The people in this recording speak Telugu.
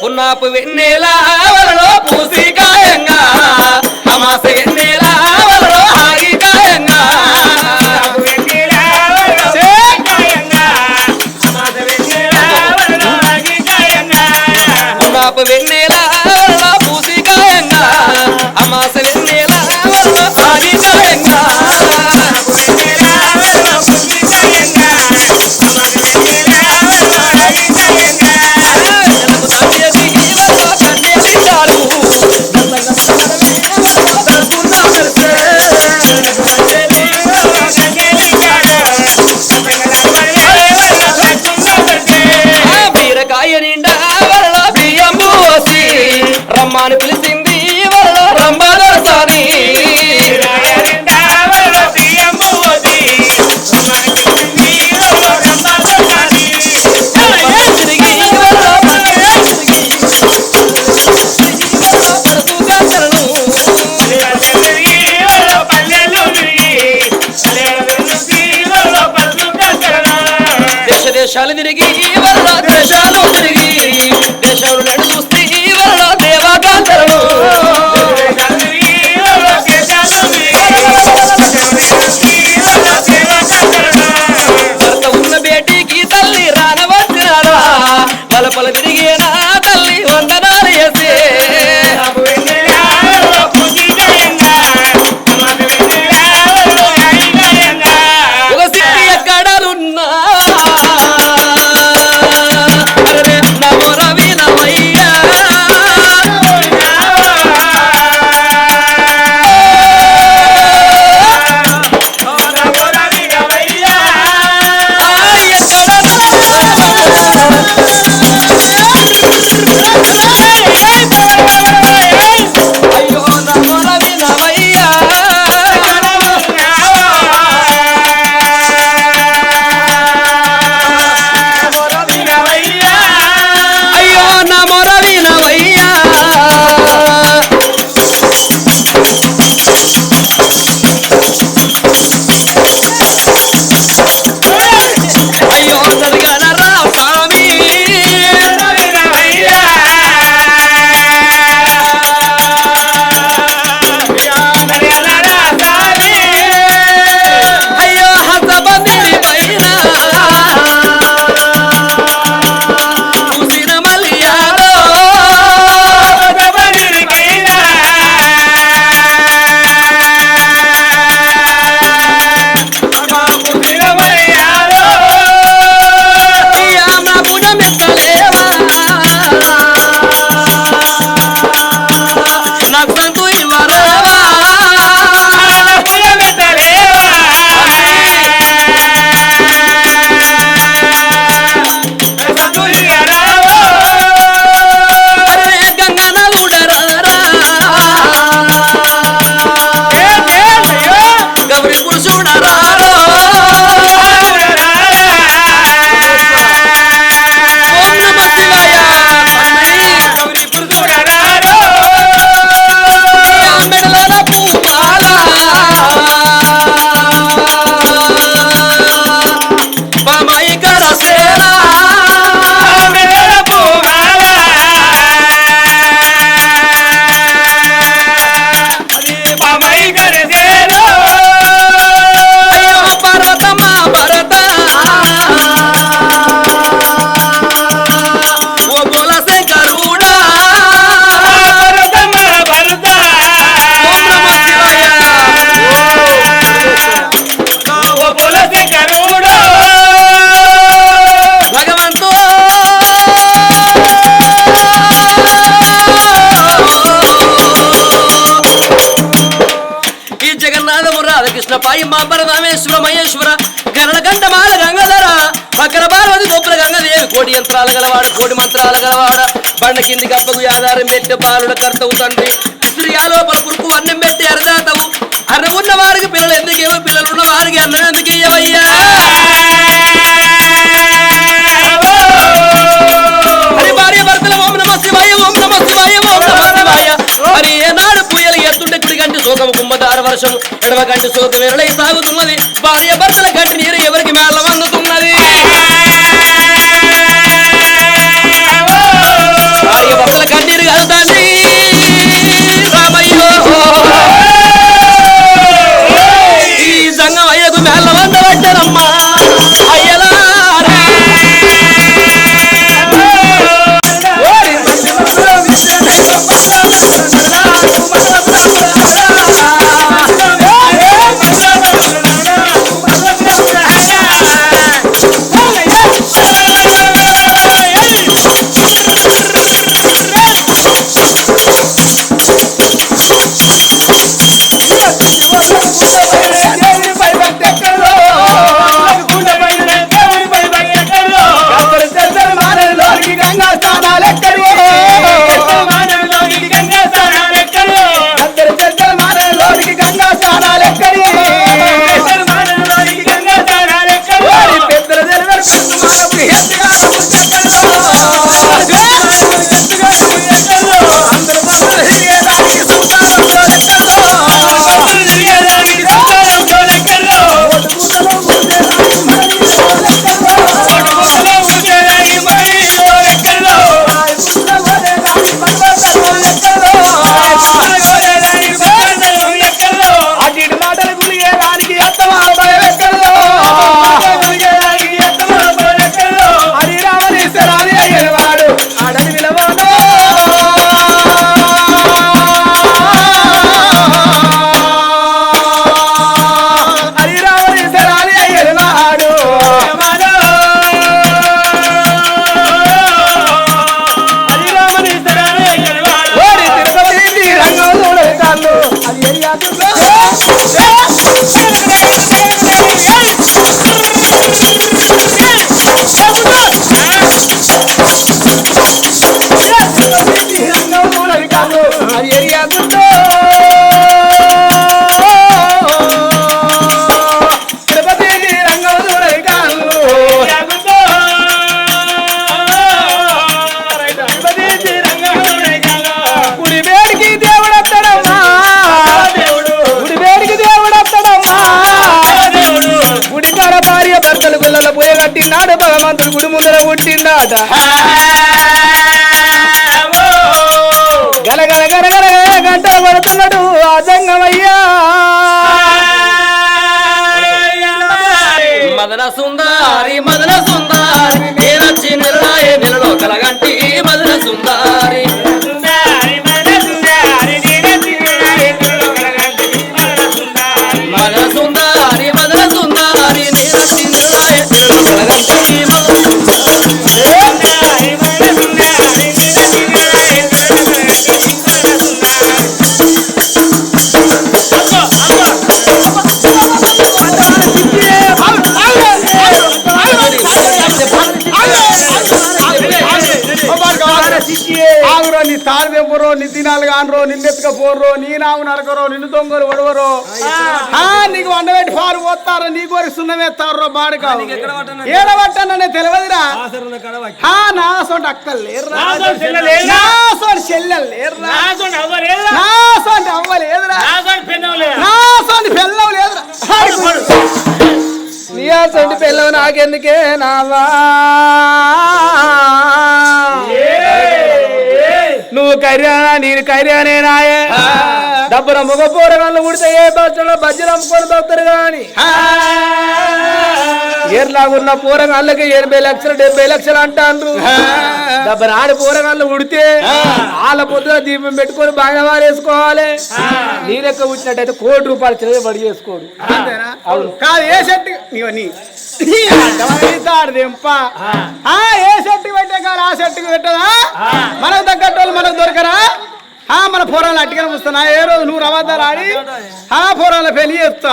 பொன்னாப்பு வெண்ணேலா ദേശാലു തിരികെ ദേശാലു തിരികെ. ദേശാലു యంత్రాలు గలవాడు కోడి మంత్రాలు గలవాడ? బండ కింది గబ్బకు ఆధారం పెట్టి బాలుడ కర్తవు తండ్రి. ఇసురు యాలోపల పురుపు అన్నం పెట్టి అరదాతవు. అన్న ఉన్న వారికి పిల్లలు ఎందుకేమో పిల్లలు ఉన్న వారికి అన్నం ఎందుకు ఇవ్వయ్యా ఎత్తుంటే కుడి కంటి శోకము కుంభధార వర్షం ఎడవ కంటి శోకం ఎరడై సాగుతున్నది. భార్య భర్తల ఎరియాదు అది ఎరియాదుందో గుడి కాడ భార్య భర్తలు పిల్లల పోయగట్టినాడు భగవంతుడు గుడి ముందర పుట్టిందాట పడుతున్నాడు అయ్యా తాడు తెంపురో నీ దినాలు కానరో నిన్నెత్తుక పోర్రో నీ నాము నరకరో నిన్ను దొంగలు వడవరో. ఆ, నీకు వండబెట్టి పాలు పోతారో నీ కోరి సున్నమేస్తారో బాడుక ఏడబట్టననే తెలియదురా నా సొంటి అక్కలు లేరురా నా సొంటి చెల్లెలు లేరురా నా సొంటి అవ్వ లేదురా. నా సొంటి పెళ్ళం లేదురా. నీ సొంటి పెళ్ళం నాకెందుకే నావా? నువ్వు కర్యానా నేను కర్యానే నాయే. డబ్బుల మగ పూరగాళ్ళు ఉడితే ఏ బస్సులో బజ్జలు అమ్ముకొని పోతారు గాని. ఏర్లాగున్న పూరగాళ్ళకి ఎనభై లక్షలు డెబ్బై లక్షలు అంటాండ్రు డబ్బులు ఆడి పూరగాళ్ళు ఉడితే వాళ్ళ పొద్దున దీపం పెట్టుకొని బాగా వారేసుకోవాలి నీ లెక్క వచ్చినట్టయితే కోటి రూపాయలు చదివి బడి చేసుకోడు. అవును. కాదు ఏ షర్ట్ ఏ షర్ట్ పెట్టే కాదు ఆ షర్ట్ పెట్టదా? మనకు తగ్గట్టు వాళ్ళు మనకు దొరకరా? ఆ మన పొరాలు అట్టుకొని వస్తున్నా ఏ రోజు నువ్వు రవద్దాలు ఆడి ఆ పొరాల పెళ్ళి చేస్తా.